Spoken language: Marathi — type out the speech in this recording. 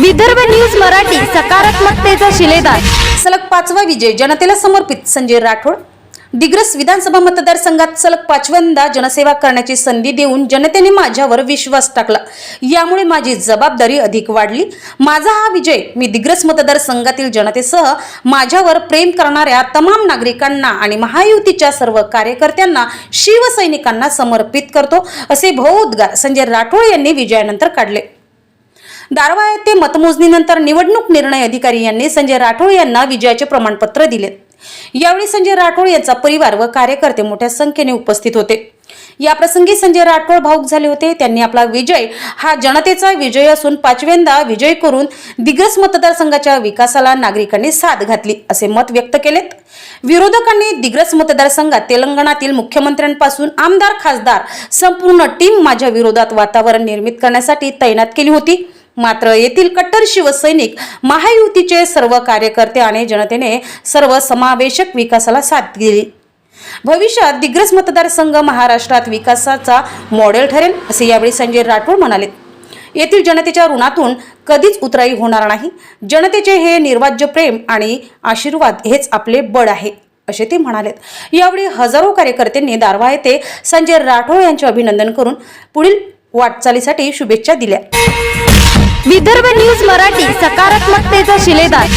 विदर्भ न्यूज मराठी सकारात्मकतेचा शिलेदार. सलग पाचवा विजय जनतेला समर्पित. संजय राठोड. दिग्रस विधानसभा मतदारसंघात सलग पाचव्यांदा जनसेवा करण्याची संधी देऊन जनतेने माझ्यावर विश्वास टाकला. यामुळे माझी जबाबदारी अधिक वाढली. माझा हा विजय मी दिग्रस मतदारसंघातील जनतेसह माझ्यावर प्रेम करणाऱ्या तमाम नागरिकांना आणि महायुतीच्या सर्व कार्यकर्त्यांना शिवसैनिकांना समर्पित करतो असे भौउद्गार संजय राठोड यांनी विजयानंतर काढले. दारवा येथे मतमोजणीनंतर निवडणूक निर्णय अधिकारी यांनी संजय राठोड यांना विजयाचे प्रमाणपत्र दिले. यावेळी संजय राठोड यांचा परिवार व कार्यकर्ते मोठ्या संख्येने उपस्थित होते. या प्रसंगी संजय राठोड भाऊक झाले होते. त्यांनी आपला विजय हा जनतेचा विजय असून पाचव्यांदा विजय करून दिग्रस मतदारसंघाच्या विकासाला नागरिकांनी साथ घातली असे मत व्यक्त केलेत. विरोधकांनी दिग्रस मतदारसंघात तेलंगणातील मुख्यमंत्र्यांपासून आमदार खासदार संपूर्ण टीम माझ्या विरोधात वातावरण निर्मित करण्यासाठी तैनात केली होती. मात्र येथील कट्टर शिवसैनिक महायुतीचे सर्व कार्यकर्ते आणि जनतेने सर्व समावेशक विकासाला साथ दिली. भविष्यात दिग्रस मतदारसंघ महाराष्ट्रात विकासाचा मॉडेल ठरेल असे यावेळी संजय राठोड म्हणाले. येथील जनतेच्या ऋणातून कधीच उतराई होणार नाही. जनतेचे हे निर्वाज्य प्रेम आणि आशीर्वाद हेच आपले बळ आहे असे ते म्हणालेत. यावेळी हजारो कार्यकर्त्यांनी दारवा येथे संजय राठोड यांचे अभिनंदन करून पुढील वाटचालीसाठी शुभेच्छा दिल्या. विदर्भ न्यूज मराठी सकारात्मकतेचा शिलेदार.